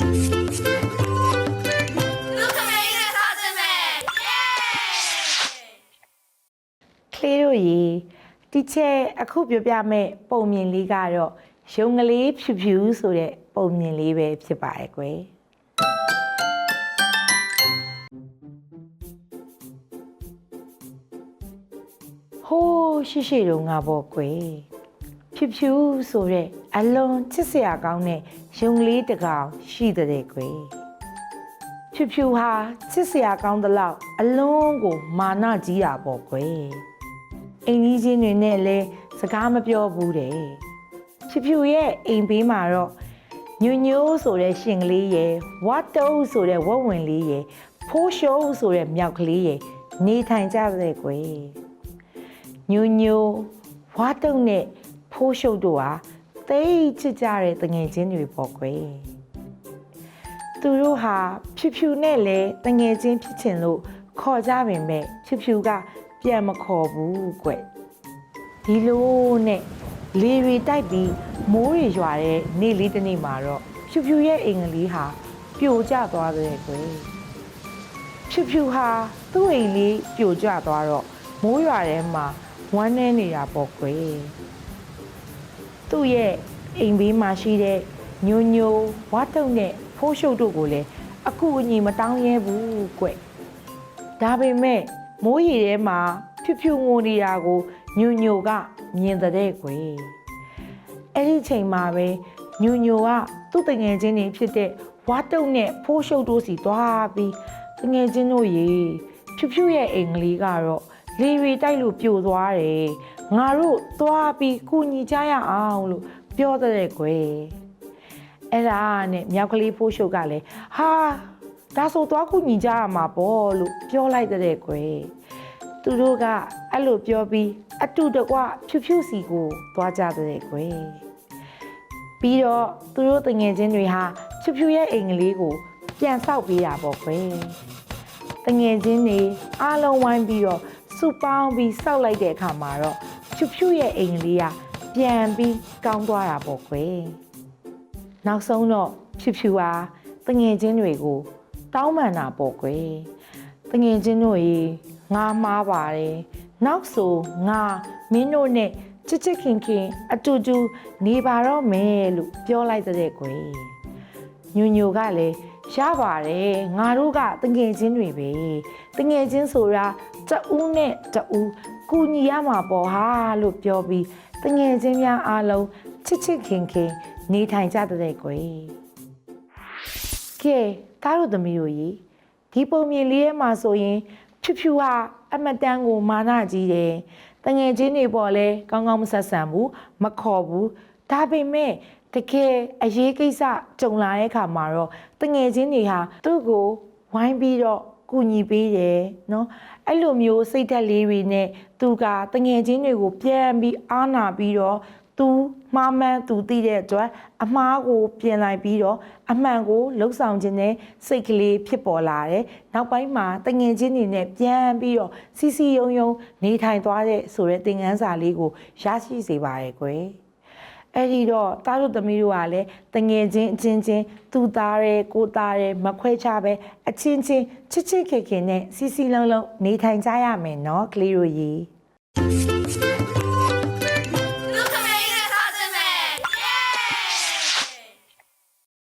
လူခမေးနဲ့စားစမယ်ကလေးတို့ရေတီချဲအခုပြောပြမယ့်ပုံမြင်လေးကတော့ရုံကလေးဖြူဖြူဆိုတဲ့ပုံမြင်လေးပဲဖြစ်ပါရဲ့ကွယ်ဟိုးရှိရှိတော့ငါပေါ့ကွယ် ဖြူဖြူဆိုတဲ့အလွန်ချစ်စရာကောင်းတဲ့ရုံကလေးတစ်ကောင်ရှိတဲ့ကွယ်ဖြူဖြူဟာချစ်စရာကောင်းသလောက်အလွန်ကိုမာနကြီးတာပေါ့ကွယ်အိမ်ကြီးချင်းတွေနဲ့လည်းစကားမပြောဘူးတဲ့ဖြူဖြူရဲ့အိမ်ဘေးမှာတော့ညိုညိုဆိုတဲ့ရှင်ကလေးရယ်ဝတ်တုံးဆိုတဲ့ဝက်ဝင်လေးရယ်ဖိုးရှုံးဆိုတဲ့မြောက်ကလေးရယ်နေထိုင်ကြတဲ့ကွယ်ညိုညိုဝတ်တုံးနဲ့ ဖိုးရှုံးတို့ဟာတိတ်ချစ်ကြတဲ့တငယ်ချင်းတွေပေါ့ကွယ်သူတို့ဟာဖြူဖြူနဲ့လည်းတငယ်ချင်းဖြစ်ချင်လို့ခေါ်ကြပင်မဲ့ဖြူဖြူကပြန်မခေါ်ဘူးကွဒီလိုနဲ့လေရီတိုက်ပြီးမိုးရီရွာတဲ့နေ့လေးတစ်နေ့မှာတော့ဖြူဖြူရဲ့အင်္ဂလိပ်ဟာပြိုကျသွားတယ်ကွဖြူဖြူဟာသူ့အိမ်လေးပြိုကျသွားတော့မိုးရွာထဲမှာဝမ်းနေနေတာပေါ့ကွ သူ့ရဲ့အိမ်ဘေးမှာရှိတဲ့ညိုညိုဝါတုံနဲ့ဖိုးရှုပ်တို့ကိုလည်းအကူအညီမတောင်းရဲဘူးကွဒါပေမဲ့မိုးရီထဲမှာဖြူဖြူငိုနေတာကိုညိုညိုကမြင်တဲ့ကွအဲ့ဒီချိန်မှာပဲညိုညိုကသူ့တငယ်ချင်းတွေဖြစ်တဲ့ဝါတုံနဲ့ဖိုးရှုပ်တို့စီသွားပြီးတငယ်ချင်းတို့ရေဖြူဖြူရဲ့အိမ်ကလေးကတော့လေရီတိုက်လို့ပြိုသွားတယ် ငါတို့သွားပြီးကူညီကြရအောင်လို့ပြောတဲ့ကွယ်အဲ့ဒါနဲ့မြောက်ကလေးဖိုးရှုပ်ကလည်းဟာဒါဆိုသွားကူညီကြရမှာပေါ့လို့ပြောလိုက်တဲ့ကွယ်သူတို့ကအဲ့လိုပြောပြီးအတူတကွဖြူဖြူစီကိုသွားကြတဲ့ကွယ်ပြီးတော့သူတို့တငယ်ချင်းတွေဟာဖြူဖြူရဲ့အိမ်ကလေးကိုပြန်ဆောက်ပေးတာပေါ့ကွယ်တငယ်ချင်းတွေအားလုံးဝိုင်းပြီးတော့စုပေါင်းပြီးစောက်လိုက်တဲ့အခါမှာတော့ ဖြူဖြူရဲ့အိမ်ကလေးကပြန်ပြီးကောင်းသွားတာပေါ့ကွယ်နောက်ဆုံးတော့ဖြူဖြူဟာတငယ်ချင်းတွေကိုတောင်းပန်တာပေါ့ကွယ်တငယ်ချင်းတို့ရေငါမားပါတယ်နောက်ဆိုငါမင်းတို့နဲ့ချစ်ချစ်ခင်ခင်အတူတူနေပါတော့မယ်လို့ပြောလိုက်တဲ့ကွယ်ညိုညိုကလည်းရပါတယ်ငါတို့ကတငယ်ချင်းတွေပဲတငယ်ချင်းဆိုတာတဦးနဲ့တဦး ကူညီရမှာပေါ့ဟာလို့ပြောပြီးတငယ်ချင်းများအားလုံးချစ်ချစ်ခင်ခင်နေထိုင်ကြတဲ့ကွယ်ကဲကားတို့သမီးတို့ရေဒီပုံမြင်လေးထဲမှာဆိုရင်ဖြူဖြူဟာအမတန်ကိုမာနကြီးတယ်တငယ်ချင်းတွေပေါ်လဲကောင်းကောင်းမဆက်ဆံဘူးမခေါ်ဘူးဒါပေမဲ့တကယ်အရေးကိစ္စကြုံလာတဲ့အခါမှာတော့တငယ်ချင်းတွေဟာသူ့ကိုဝိုင်းပြီးတော့ ကူညီပေးတယ်နော်အဲ့လိုမျိုးစိတ်ဓာတ်လေးတွေနဲ့သူကတငယ်ချင်းတွေကို ပြန်ပြီးအားနာပြီးတော့သူမှားမှန်းသူသိတဲ့အတွက်အမှားကိုပြင်လိုက်ပြီးတော့အမှန်ကိုလှုပ်ဆောင်ခြင်းနဲ့စိတ်ကလေးဖြစ်ပေါ်လာတယ်။နောက်ပိုင်းမှာတငယ်ချင်းတွေနဲ့ပြန်ပြီးတော့စီစီယုံယုံနေထိုင်သွားတဲ့ဆိုတဲ့သင်ခန်းစာလေးကိုရရှိစေပါရယ်ကွယ်။ အဲ့ဒီတော့သားတို့သမီးတို့ကလည်းတငယ်ချင်းအချင်းချင်းသူသားရဲကိုသားရဲမခွဲခြားပဲအချင်းချင်းချစ်ချစ်ခင်ခင်နဲ့စီစီလုံးလုံးနေထိုင်ကြရမယ်နော်ကလေးတို့ကြီး